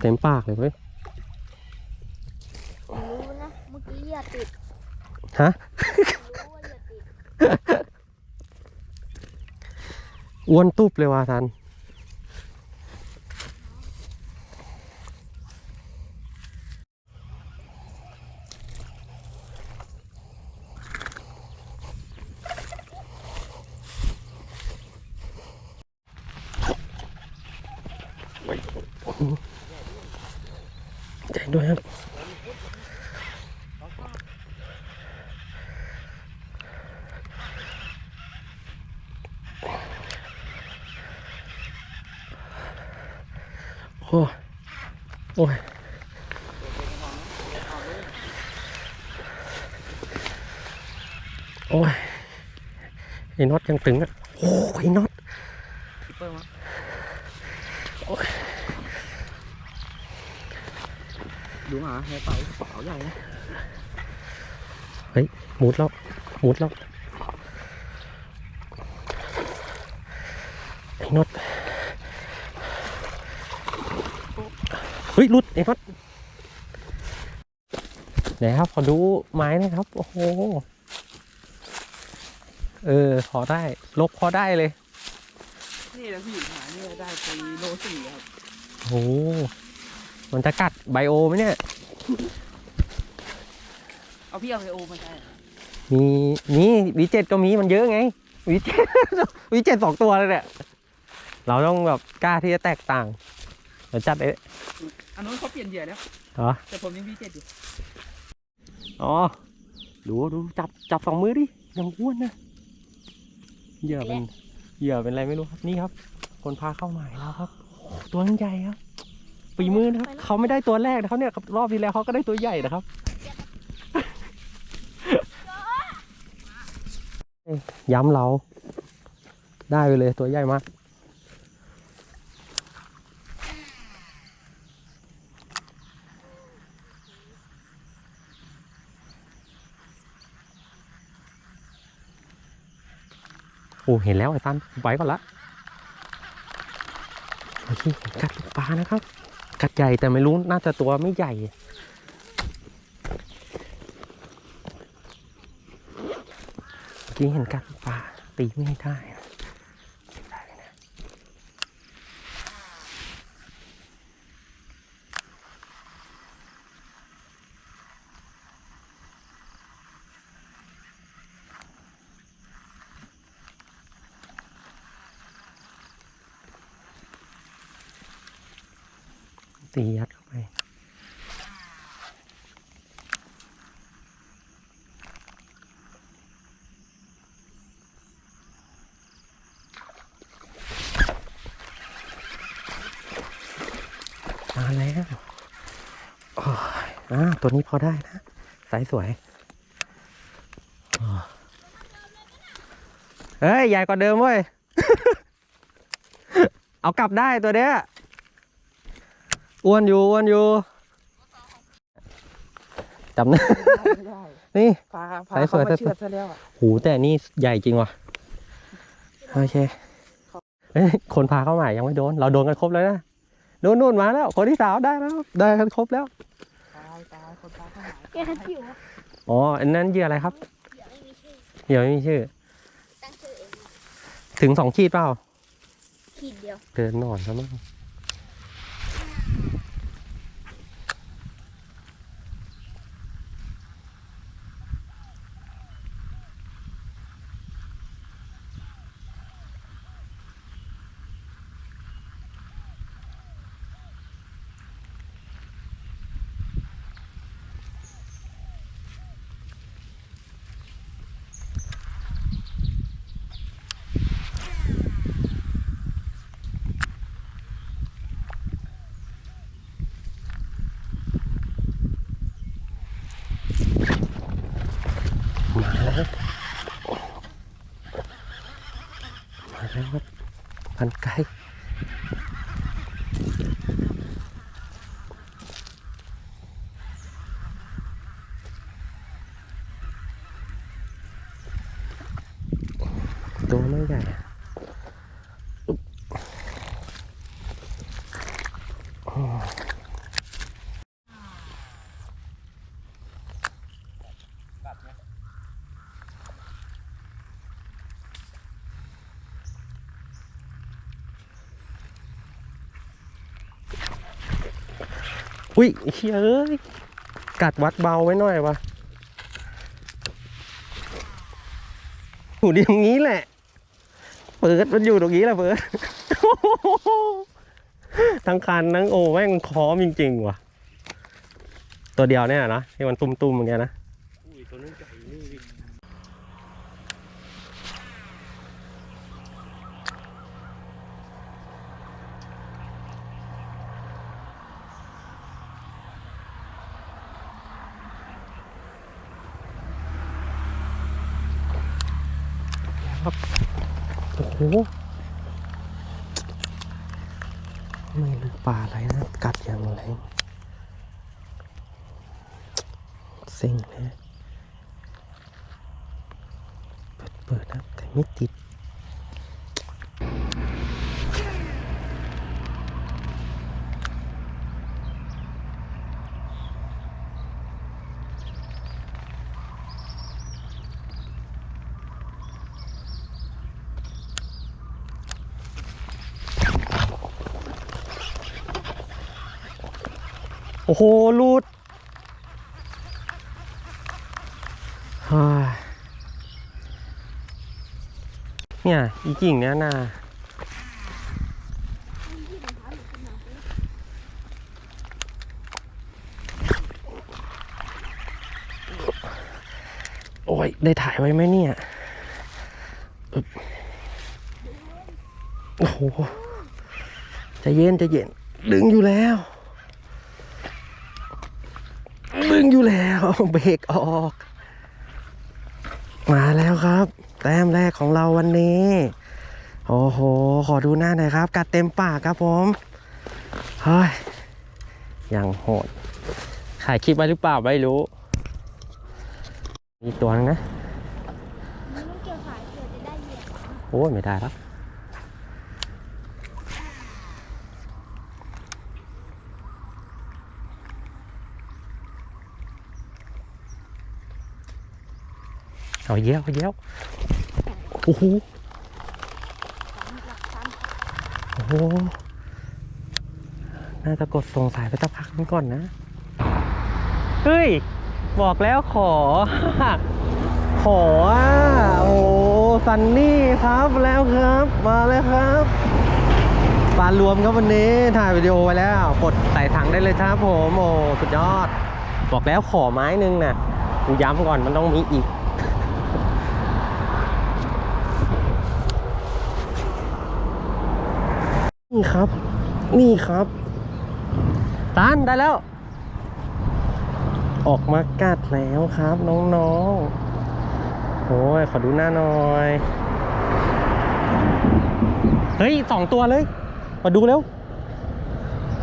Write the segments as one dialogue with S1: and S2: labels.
S1: เต็มปากเลยเว้ย
S2: รู้นะเมื่อกี้อย่าติด
S1: ฮะ
S2: รู้ว่าอย่าติด
S1: อ้วนตุบเลยว่ะทัน ใจด้วยครับโอ้โอ้ยโอ้ยไอ้น็อตยังตึงอะ โอ้ยไอ้น็อตโอ้ย
S3: ดูหมาแฮไปเขาใหญ่นะ
S1: หมุดแล้วหมุดแล้วไอ้น็อตเฮ้ยหลุดไอ้น็อตไหนครับขอดูไม้หนะครับ โอ้โห เออ พอได้ลกพอได้เลย
S3: นี่แหละพี่หมาเนี่ยได้ไปโลสี่ครับ
S1: โอ้โห มันจะกัดไบโอไหมเนี่ย
S3: เอาพี่เอาไอโอมาใช่
S1: มีนี่วีเจ็ดก็มีมันเยอะไงวีเจ็ดวีเจ็ดสองตัวเลยเนี่ยเราต้องแบบกล้าที่จะแตกต่างเดี๋ยวจัดเอ๊ะ
S3: อันนู้นเขาเปลี่ยนเหยื่อแล้ว
S1: เหรอ
S3: แต่ผมยังมีเจ็ดอยู่
S1: อ๋อดูดูจับจับสองมือดิยังอ้วนนะเหยื่อเป็นเหยื่อเป็นอะไรไม่รู้ครับนี่ครับ คนพาเข้าหมายแล้วครับโอ้โหตัวมันใหญ่ครับ ปีมือนะครับเขาไม่ได้ตัวแรกนะครับเนี่ยรอบที่แล้วเขาก็ได้ตัวใหญ่นะครับย้ำเรา ได้ไปเลยตัวใหญ่มากโอ้เห็นแล้วไอ้ตันไว้ก่อนละโอเคกัดลูกปลานะครับ กัดใหญ่แต่ไม่รู้น่าจะตัวไม่ใหญ่ เมื่อกี้เห็นกัดปลาตีไม่ได้อะเสียดายเลยนะ ตียัดเข้าไป มาแล้วโอ้ยอ่าตัวนี้พอได้นะ สายสวยเฮ้ย ใหญ่กว่าเดิมเว้ย เอากลับได้ตัวเนี้ย อ้วนอยู่อ้วนอยู่จำนะ
S3: ไม่ได้
S1: นี่
S3: พาพา
S1: สายส
S3: เขา
S1: วย
S3: มา
S1: สายสวย
S3: เชือดซะแล้วอะ
S1: หูแต่นี่ใหญ่จริงว่ะ โอเคเอ้ยคนพาเข้าใหม่ยังไม่โดน เราโดนกันครบแล้วนะนู่นนู่นมาแล้ว คนที่สาวได้แล้ว ได้กันครบแล้ว
S3: ตายตายคนพาเข้าหมาย
S2: แกทัดผิว
S1: อ๋อ อันนั้นเหยื่ออะไรครับ
S2: อย่าไม่มีชื่อ
S1: เหยื่อไม่มีชื่อ
S2: ตั้งชื่อเอง
S1: ถึงสองขีดเปล่า
S2: ขีดเดียว
S1: เดินหนอนซะมั้ง ตัวไม่ใหญ่อุ๊ยเฮ้ยกัดวัดเบาไว้หน่อยวะอยู่ดีตรงนี้แหละ เปิดมันอยู่ตรงนี้แหละเปิดทั้งคันทั้งโอ้แม่งคอมจริงๆว่ะ ตัวเดียวเนี่ยนะที่มันตุ้มๆอย่างเงี้ยนะ
S3: อุ้ยตัวนั้นใหญ่นี่
S1: โหไม่รู้ปลาอะไรนะ กัดอย่างไรเซ็งเลยเปิดเปิดนะแต่ไม่ติด โอ้โหรูดเนี่ยอีกิ่งเนี้ยนาโอ้ย ได้ถ่ายไว้ไหมเนี่ยโอ้โหจะเย็นจะเย็น ดึงอยู่แล้ว ดึงอยู่ แล้วเบรกออก มาแล้วครับ แต้มแรกของเราวันนี้ โอ้โห ขอดูหน้าหน่อยครับ กัดเต็มปากครับผมเฮ้ยยังโหดถ่ายคลิปไว้หรือเปล่าไม่รู้มีตัวนึงนะ
S2: มันไม่เกี่ยวขายเกี่ยวจะได้เหยียบ
S1: โอ้ยไม่ได้แล้ว เอาเยี่ยวเอาเยี่ยวโอ้โหโอ้โหน่าจะกดส่งสายไปสักพักนึงก่อนนะ เฮ้ย บอกแล้วขอ ขออะโอ้ซันนี่ครับแล้วครับ มาแล้วครับปลารวมครับวันนี้ถ่ายวิดีโอไว้แล้วกดใส่ถังได้เลยครับผมโอ้สุดยอด บอกแล้วขอไม้หนึงน่ะย้ำก่อนมันต้องมีอีก ครับ นี่ครับตานได้แล้ว ออกมากัดแล้วครับ น้องๆโอ้ยขอดูหน้าหน่อย เฮ้ยสองตัวเลย มาดูเร็ว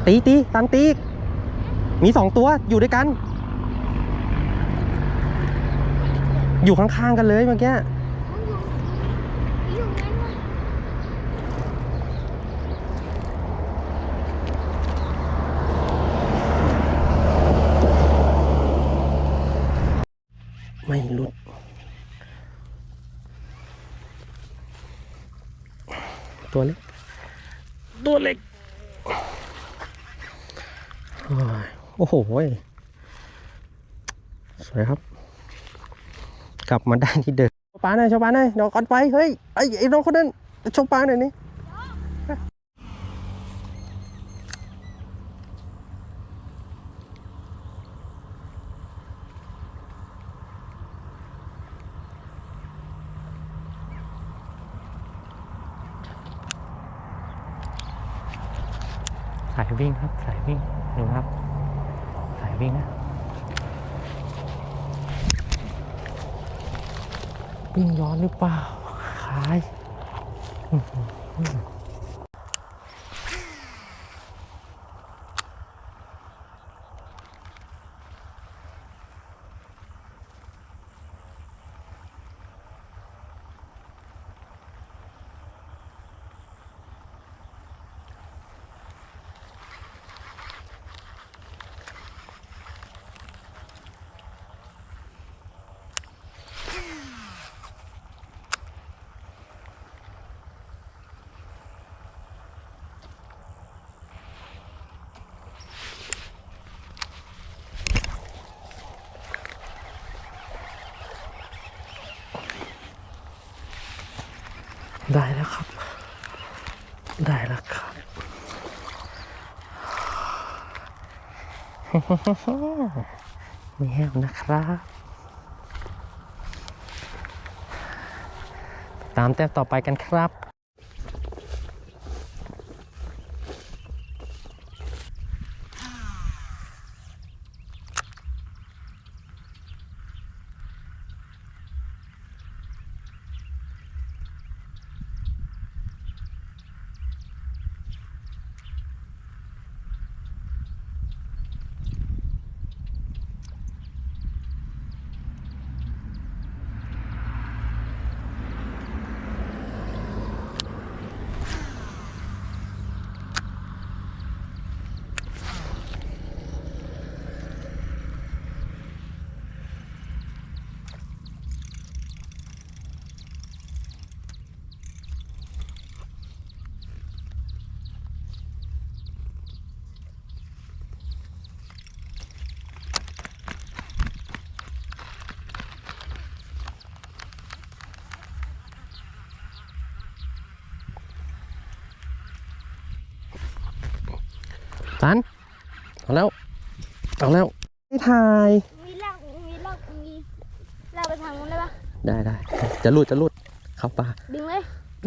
S1: ตีตีตันตี มีสองตัวอยู่ด้วยกัน อยู่ข้างๆกันเลยเมื่อกี้
S2: อยู่งั้นวะ
S1: ไม่หลุด ตัวเล็ก ตัวเล็ก โอ้โห สวยครับ กลับมาได้ที่เดิมโชว์ปลาหน่อยโชว์ปลาหน่อยเดี๋ยวก่อนไป เฮ้ยไอ้ไอ้น้องคนนั้นโชว์ปลาหน่อยนี่ วิ่งครับสายวิ่งดูครับสายวิ่งนะวิ่งย้อนหรือเปล่าขาย ได้แล้วครับ ได้แล้วครับ มีแห้วนะครับ ตามแต้มต่อไปกันครับ สันเอาแล้วเอาแล้วไม่ถ่าย
S2: มีลากมีลากมีลากไปทางนู้นได้ปะ
S1: ได้ได้จะหลุดจะหลุดเข้าป่า
S2: ดึงเลย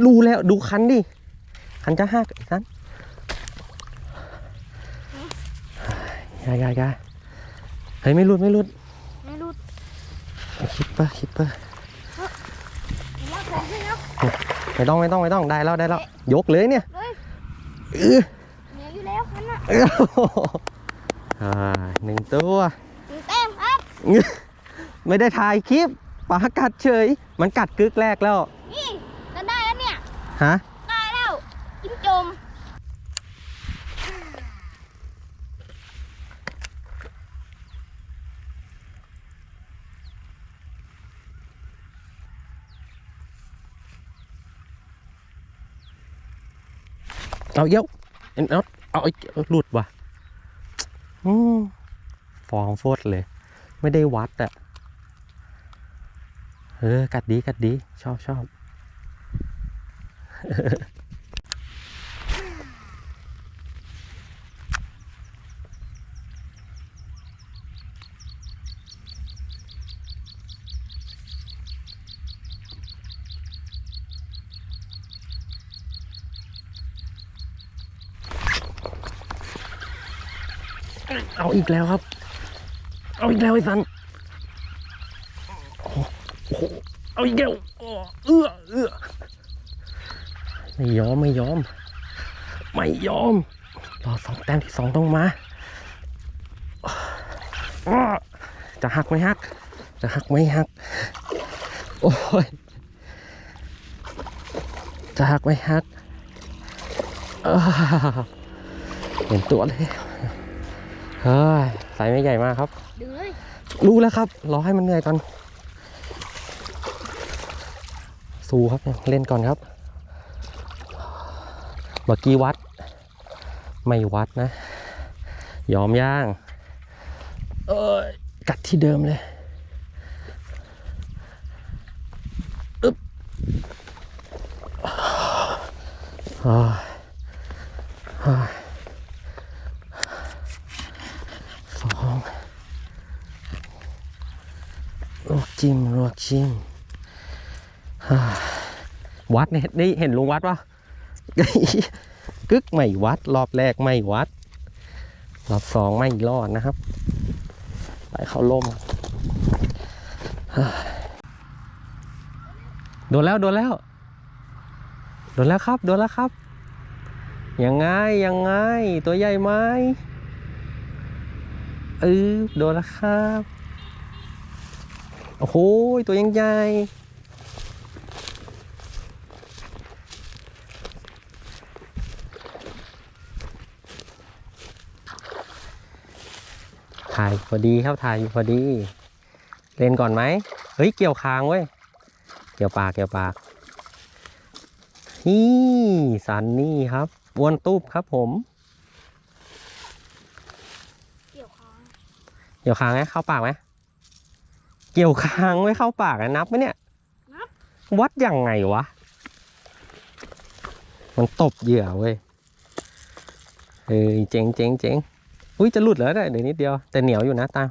S1: รู้แล้วดูคันดิคันจะหักไอ้สันยายายาเฮ้ยไม่หลุดไม่หลุด
S2: ไม่รู้
S1: คิดปะคิดปะ
S2: ลากแรงขึ้นแล้ว
S1: ไม่ต้องไม่ต้องไม่ต้องได้แล้วได้แล้วยกเลยเนี่ย
S2: เฮ้ย
S1: เออ
S2: อ
S1: ออ่าหนึ่งตัว
S2: หนึ่งแต้มครับ
S1: ไม่ได้ถ่ายคลิปปลากัดเฉย มันกัดกึกแรกแล้ว
S2: นี่จะได้แล้วเนี่ย
S1: ฮะ
S2: ได้แล้วจิ้มจม
S1: เอาเยอะเอาเอา เอาไอ้หลุดว่ะฟองโฟดเลย ไม่ได้วัดอะเออ กัดดีกัดดี ชอบชอบ เอาอีกแล้วครับ เอาอีกแล้วไอ้สันโอ้โหเอาอีกแล้วเอื้อเอื้อไม่ยอมไม่ยอม ไม่ยอม รอสองแต้มที่สองต้องมา จะหักไม่หัก จะหักไม่หัก โอ้ย จะหักไม่หัก เห็นตัวเลย เฮ้ยสายไม่ใหญ่มากครับ
S2: ดึงเลย
S1: รู้แล้วครับรอให้มันเหนื่อยก่อนสู้ครับเล่นก่อนครับเมื่อกี้วัด ไม่วัดนะ ยอมย่าง เอ้ยกัดที่เดิมเลยอึ๊บอ้ายอ้ายสองลวกจิ้มลวกจิ้มฮ่า วัดเนี่ยได้เห็นลุงวัดปะกึกไม่วัด รอบแรกไม่วัด รอบสองไม่รอดนะครับ ไปเขาล่มโดนแล้วโดนแล้ว โดนแล้วครับ โดนแล้วครับ ยังไงยังไง ตัวใหญ่ไหมเออโดนแล้วครับ โอ้โหตัวยังใหญ่ ถ่ายพอดีครับถ่ายอยู่พอดี เล่นก่อนไหมเฮ้ยเกี่ยวคางเว้ยเกี่ยวปากเกี่ยวปากนี่สันนี่ครับวนตูบครับผม
S2: เกี่ยวคาง
S1: เกี่ยวคางไหมเข้าปากไหมเกี่ยวคางไว้เข้าปากอะนับไหมเนี่ย
S2: นับ
S1: วัดยังไงวะมันตบเหยื่อเว้ยเออเจ๋งเจ๋งเจ๋ง อุ้ยจะหลุดแล้วได้เดี๋ยวนิดเดียวแต่เหนียวอยู่นะตา